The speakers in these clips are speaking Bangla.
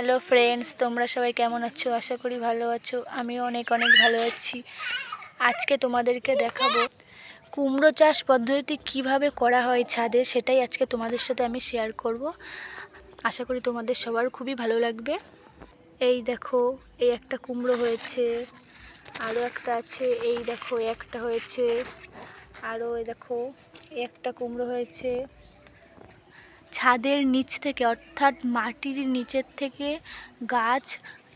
হ্যালো ফ্রেন্ডস তোমরা সবাই কেমন আছো? আশা করি ভালো আছো। আমিও অনেক অনেক ভালো আছি। আজকে তোমাদেরকে দেখাবো কুমড়ো চাষ পদ্ধতি কীভাবে করা হয় ছাদে, সেটাই আজকে তোমাদের সাথে আমি শেয়ার করব। আশা করি তোমাদের সবার খুবই ভালো লাগবে। এই দেখো, এই একটা কুমড়ো হয়েছে আরও একটা আছে, এই দেখো একটা হয়েছে আরও দেখো একটা কুমড়ো হয়েছে। ছাদের নিচ থেকে, অর্থাৎ মাটির নিচের থেকে গাছ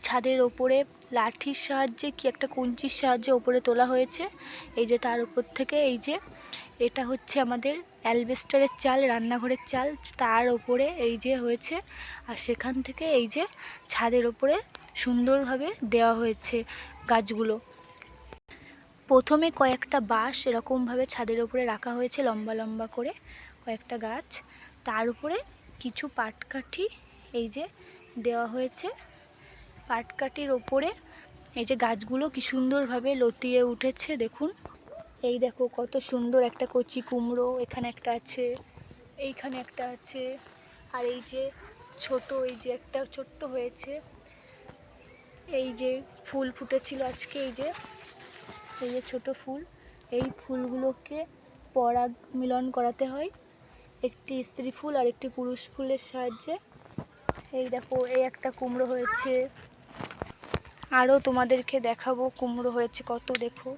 ছাদের ওপরে, লাঠির সাহায্যে কি একটা কঞ্চির সাহায্যে ওপরে তোলা হয়েছে? এই যে তার উপর থেকে, এই যে এটা হচ্ছে আমাদের অ্যালবেস্টারের চাল, রান্নাঘরের চাল, তার ওপরে এই যে হয়েছে। আর সেখান থেকে এই যে ছাদের ওপরে সুন্দরভাবে দেওয়া হয়েছে গাছগুলো। প্রথমে কয়েকটা বাঁশ এরকমভাবে ছাদের ওপরে রাখা হয়েছে লম্বা লম্বা করে। কয়েকটা গাছ। তার উপরে কিছু পাটকাঠি এই যে দেওয়া হয়েছে। পাটকাঠির ওপরে এই যে গাছগুলো কি সুন্দরভাবে লতিয়ে উঠেছে, দেখুন। এই দেখো কত সুন্দর একটা কচি কুমড়ো এখানে একটা আছে, এইখানে একটা আছে, আর এই যে ছোট, এই যে একটা ছোট্ট হয়েছে। এই যে ফুল ফুটেছিল আজকে, এই যে এই যে ছোট ফুল। এই ফুলগুলোকে পরাগ মিলন করাতে হয়। একটি স্ত্রী ফুল আর একটি পুরুষ ফুলের সাহায্যে। এই দেখো, এই একটা কুমড়ো হয়েছে। আরও তোমাদেরকে দেখাবো কুমড়ো হয়েছে কত, দেখো।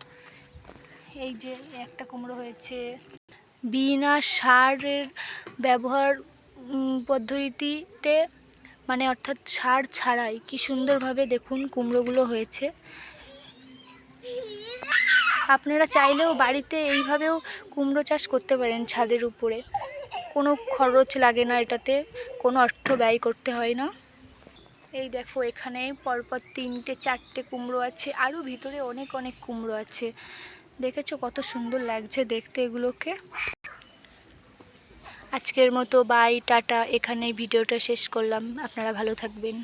এই যে একটা কুমড়ো হয়েছে। বিনা সারের ব্যবহার পদ্ধতিতে মানে অর্থাৎ সার ছাড়াই। কি সুন্দরভাবে দেখুন কুমড়োগুলো হয়েছে। আপনারা চাইলেও বাড়িতে এইভাবেও কুমড়ো চাষ করতে পারেন ছাদের উপরে। কোনো খরচ লাগে না এটাতে, কোনো অর্থ ব্যয় করতে হয় না। এই দেখো এখানে পরপর তিনটে, চারটে কুমড়ো আছে, আরও ভিতরে অনেক অনেক কুমড়ো আছে। দেখেছ কত সুন্দর লাগছে দেখতে এগুলোকে? আজকের মতো বাই, টাটা। এখানে ভিডিওটা শেষ করলাম। আপনারা ভালো থাকবেন।